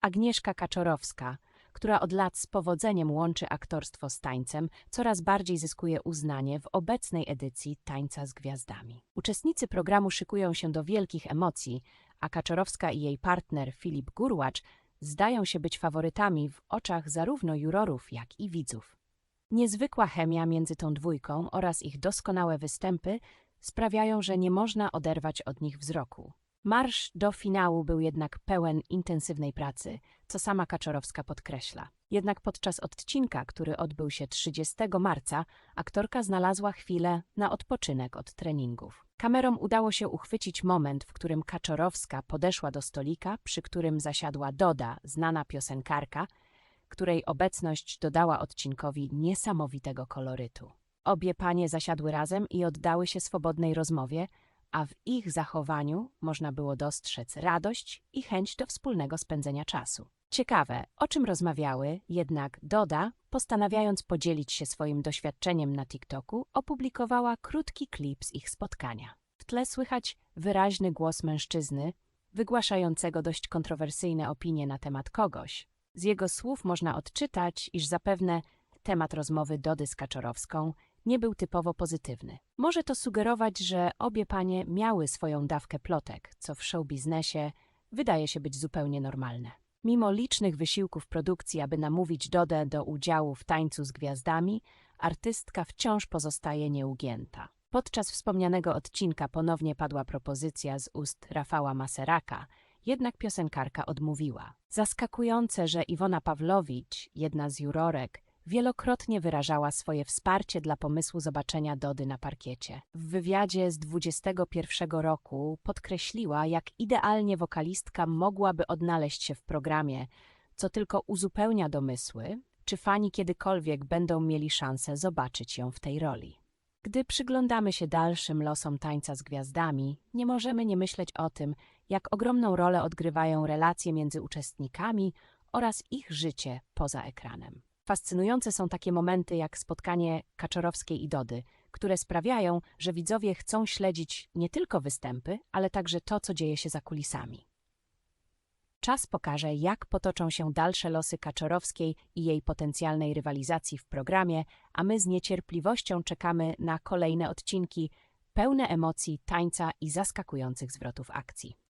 Agnieszka Kaczorowska, która od lat z powodzeniem łączy aktorstwo z tańcem, coraz bardziej zyskuje uznanie w obecnej edycji Tańca z Gwiazdami. Uczestnicy programu szykują się do wielkich emocji, a Kaczorowska i jej partner Filip Gurłacz zdają się być faworytami w oczach zarówno jurorów, jak i widzów. Niezwykła chemia między tą dwójką oraz ich doskonałe występy sprawiają, że nie można oderwać od nich wzroku. Marsz do finału był jednak pełen intensywnej pracy, co sama Kaczorowska podkreśla. Jednak podczas odcinka, który odbył się 30 marca, aktorka znalazła chwilę na odpoczynek od treningów. Kamerom udało się uchwycić moment, w którym Kaczorowska podeszła do stolika, przy którym zasiadła Doda, znana piosenkarka, której obecność dodała odcinkowi niesamowitego kolorytu. Obie panie zasiadły razem i oddały się swobodnej rozmowie, a w ich zachowaniu można było dostrzec radość i chęć do wspólnego spędzenia czasu. Ciekawe, o czym rozmawiały, jednak Doda, postanawiając podzielić się swoim doświadczeniem na TikToku, opublikowała krótki klip z ich spotkania. W tle słychać wyraźny głos mężczyzny, wygłaszającego dość kontrowersyjne opinie na temat kogoś. Z jego słów można odczytać, iż zapewne temat rozmowy Dody z Kaczorowską nie był typowo pozytywny. Może to sugerować, że obie panie miały swoją dawkę plotek, co w showbiznesie wydaje się być zupełnie normalne. Mimo licznych wysiłków produkcji, aby namówić Dodę do udziału w tańcu z gwiazdami, artystka wciąż pozostaje nieugięta. Podczas wspomnianego odcinka ponownie padła propozycja z ust Rafała Maseraka, jednak piosenkarka odmówiła. Zaskakujące, że Iwona Pawlowicz, jedna z jurorek, wielokrotnie wyrażała swoje wsparcie dla pomysłu zobaczenia Dody na parkiecie. W wywiadzie z 21 roku podkreśliła, jak idealnie wokalistka mogłaby odnaleźć się w programie, co tylko uzupełnia domysły, czy fani kiedykolwiek będą mieli szansę zobaczyć ją w tej roli. Gdy przyglądamy się dalszym losom tańca z gwiazdami, nie możemy nie myśleć o tym, jak ogromną rolę odgrywają relacje między uczestnikami oraz ich życie poza ekranem. Fascynujące są takie momenty jak spotkanie Kaczorowskiej i Dody, które sprawiają, że widzowie chcą śledzić nie tylko występy, ale także to, co dzieje się za kulisami. Czas pokaże, jak potoczą się dalsze losy Kaczorowskiej i jej potencjalnej rywalizacji w programie, a my z niecierpliwością czekamy na kolejne odcinki pełne emocji, tańca i zaskakujących zwrotów akcji.